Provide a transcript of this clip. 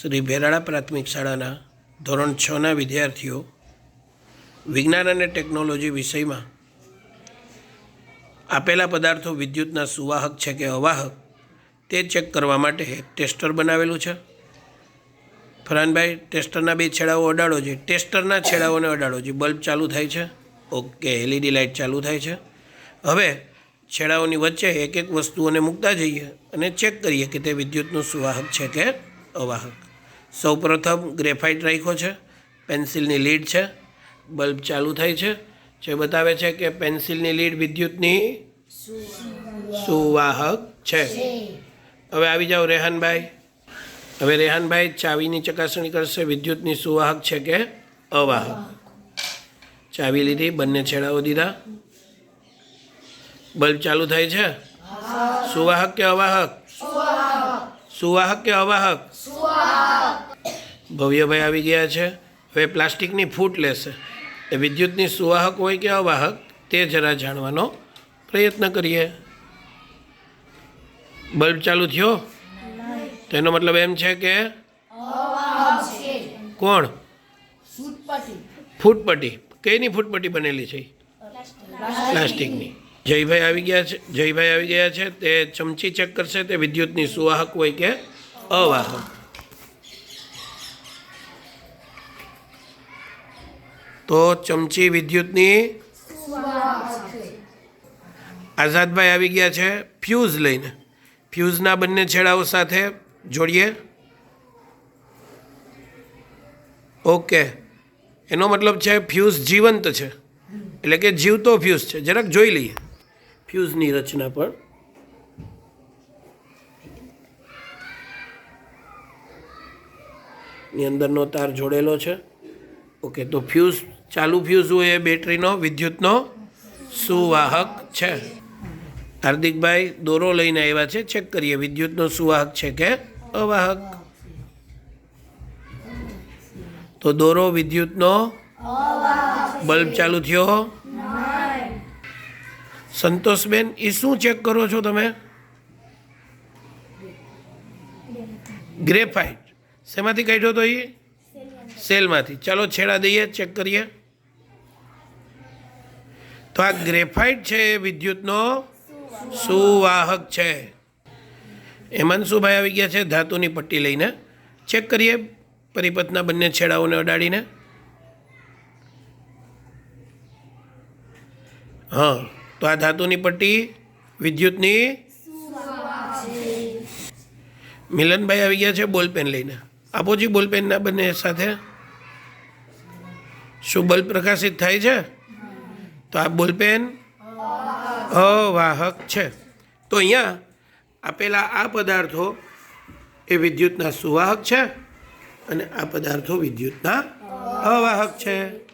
શ્રી ભેરાળા પ્રાથમિક શાળાના ધોરણ છના વિદ્યાર્થીઓ વિજ્ઞાન અને ટેકનોલોજી વિષયમાં આપેલા પદાર્થો વિદ્યુતના સુવાહક છે કે અવાહક તે ચેક કરવા માટે ટેસ્ટર બનાવેલું છે. ફરહાનભાઈ ટેસ્ટરના બે છેડાઓ અડાડો છે ટેસ્ટરના છેડાઓને અડાડો છે બલ્બ ચાલુ થાય છે. ઓકે, એલઈડી લાઇટ ચાલુ થાય છે. હવે છેડાઓની વચ્ચે એક એક વસ્તુઓને મૂકતા જઈએ અને ચેક કરીએ કે તે વિદ્યુતનું સુવાહક છે કે અવાહક. સૌપ્રથમ ગ્રેફાઇટ રાખ્યો છે પેન્સિલની લીડ છે બલ્બ ચાલુ થાય છે જે બતાવે છે કે પેન્સિલની લીડ વિદ્યુતની સુવાહક છે. હવે આવી જાઓ રેહાનભાઈ. હવે રેહાનભાઈ ચાવીની ચકાસણી કરશે વિદ્યુતની સુવાહક છે કે અવાહક? ચાવી લીધી બંને છેડાઓ દીધા. બલ્બ ચાલુ થાય છે? સુવાહક કે અવાહક? સુવાહક. કે અવાહક? ભવ્યભાઈ આવી ગયા છે. હવે પ્લાસ્ટિકની ફૂટ લેશે. એ વિદ્યુતની સુવાહક હોય કે અવાહક, તે જરા જાણવાનો પ્રયત્ન કરીએ. બલ્બ ચાલુ થયો? તેનો મતલબ એમ છે કે કોણ? ફૂટપટ્ટી. કઈની ફૂટપટ્ટી બનેલી છે? પ્લાસ્ટિકની. જયભાઈ આવી ગયા છે. જયભાઈ આવી ગયા છે. તે ચમચી ચેક કરશે. તે વિદ્યુતની સુવાહક હોય કે અવાહક. તો ચમચી વિદ્યુતની આઝાદભાઈ આવી ગયા છે ફ્યુઝ લઈને. ફ્યુઝના બંને છેડાઓ સાથે જોડીએ. ઓકે. એનો મતલબ છે ફ્યુઝ જીવંત છે. એટલે કે જીવતો ફ્યુઝ છે. જરાક જોઈ લઈએ. ફ્યુઝની રચના પણ ની અંદરનો તાર જોડેલો છે. ઓકે, તો ફ્યુઝ, ચાલુ ફ્યુઝ હોય એ બેટરીનો, વિદ્યુતનો સુવાહક છે. હાર્દિકભાઈ દોરો લઈને આવ્યા છે ચેક કરીએ, વિદ્યુતનો સુવાહક છે કે અવાહક? તો દોરો, વિદ્યુતનો બલ્બ ચાલુ થયો. સંતોષબેન એ શું ચેક કરો છો તમે? ગ્રેફાઇટ. શેમાંથી કાઢ્યો તો એ સેલમાંથી. ચાલો છેડા દઈએ ચેક કરીએ. તો આ ગ્રેફાઇટ છે એ વિદ્યુતનો સુવાહક છે. હેમાંશુભાઈ આવી ગયા છે ધાતુની પટ્ટી લઈને. ચેક કરીએ પરિપથના બંને છેડાઓને અડાડીને. હા તો આ ધાતુની પટ્ટી વિદ્યુતની મિલનભાઈ આવી ગયા છે બોલપેન લઈને. આપોજી બોલપેનના બંને સાથે? શું બલ્બ પ્રકાશિત થાય છે? તો આ બોલપેન અવાહક છે. તો અહીંયા આપેલા આ પદાર્થો એ વિદ્યુતના સુવાહક છે અને આ પદાર્થો વિદ્યુતના અવાહક છે.